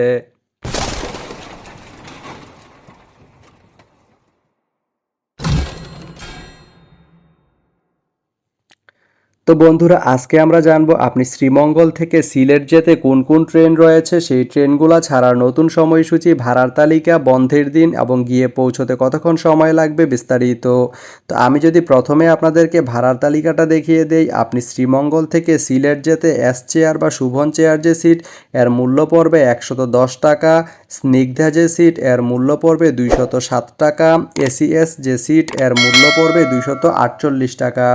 eh, তো বন্ধুরা, আজকে আমরা জানব আপনি শ্রীমঙ্গল থেকে সিলেট যেতে কোন কোন ট্রেন রয়েছে? সেই ট্রেনগুলো ছাড়ার নতুন সময়সূচি ভাড়ার তালিকা, বন্ধের দিন এবং গিয়ে পৌঁছতে কতক্ষণ সময় লাগবে বিস্তারিত। তো আমি যদি প্রথমে আপনাদেরকে ভাড়ার তালিকাটা দেখিয়ে দেই, আপনি শ্রীমঙ্গল থেকে সিলেট যেতে এস চেয়ার বা শুভন চেয়ার যে সিট, এর মূল্য পড়বে একশত দশ টাকা। স্নিগ্ধা যে সিট, এর মূল্য পড়বে দুইশত সাত টাকা। এসিএস যে সিট, এর মূল্য পড়বে দুইশত আটচল্লিশ টাকা।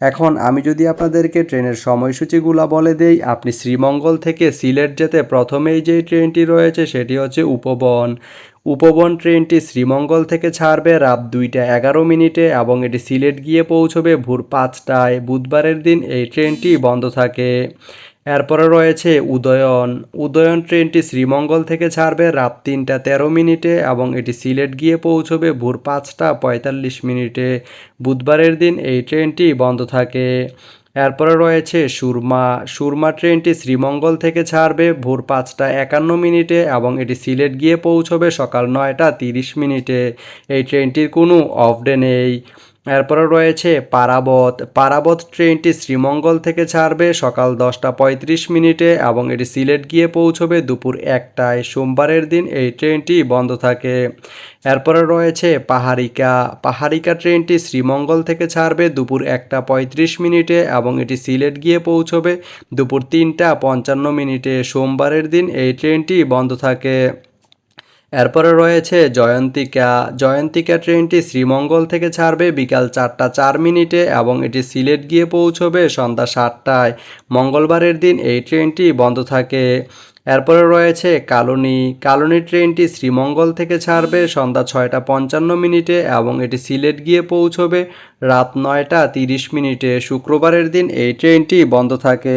এখন আমি যদি আপনাদেরকে ট্রেনের সময়সূচিগুলো বলে দেই, আপনি শ্রীমঙ্গল থেকে সিলেট যেতে প্রথমেই যে ট্রেনটি রয়েছে সেটি হচ্ছে উপবন। উপবন ট্রেনটি শ্রীমঙ্গল থেকে ছাড়বে রাত দুইটা এগারো মিনিটে এবং এটি সিলেট গিয়ে পৌঁছবে ভোর পাঁচটায়। বুধবারের দিন এই ট্রেনটি বন্ধ থাকে। এরপরে রয়েছে উদয়ন। উদয়ন ট্রেনটি শ্রীমঙ্গল থেকে ছাড়বে রাত তিনটা তেরো মিনিটে এবং এটি সিলেট গিয়ে পৌঁছবে ভোর পাঁচটা পঁয়তাল্লিশ মিনিটে। বুধবারের দিন এই ট্রেনটি বন্ধ থাকে। এরপরে রয়েছে সুরমা। সুরমা ট্রেনটি শ্রীমঙ্গল থেকে ছাড়বে ভোর পাঁচটা একান্ন মিনিটে এবং এটি সিলেট গিয়ে পৌঁছবে সকাল নয়টা তিরিশ মিনিটে। এই ট্রেনটির কোনো অফ ডে নেই। এরপরে রয়েছে পারাবত। পারাবত ট্রেনটি শ্রীমঙ্গল থেকে ছাড়বে সকাল দশটা পঁয়ত্রিশ মিনিটে এবং এটি সিলেট গিয়ে পৌঁছবে দুপুর একটায়। সোমবারের দিন এই ট্রেনটি বন্ধ থাকে। এরপরে রয়েছে পাহাড়িকা। পাহাড়িকা ট্রেনটি শ্রীমঙ্গল থেকে ছাড়বে দুপুর একটা পঁয়ত্রিশ মিনিটে এবং এটি সিলেট গিয়ে পৌঁছবে দুপুর তিনটা পঞ্চান্ন মিনিটে। সোমবারের দিন এই ট্রেনটি বন্ধ থাকে। এরপরে রয়েছে জয়ন্তিকা। জয়ন্তিকা ট্রেনটি শ্রীমঙ্গল থেকে ছাড়বে বিকাল চারটা চার মিনিটে এবং এটি সিলেট গিয়ে পৌঁছবে সন্ধ্যা সাতটায়। মঙ্গলবারের দিন এই ট্রেনটি বন্ধ থাকে। এরপরে রয়েছে কালনী। কালনী ট্রেনটি শ্রীমঙ্গল থেকে ছাড়বে সন্ধ্যা ছয়টা পঞ্চান্ন মিনিটে এবং এটি সিলেট গিয়ে পৌঁছবে রাত নয়টা তিরিশ মিনিটে। শুক্রবারের দিন এই ট্রেনটি বন্ধ থাকে।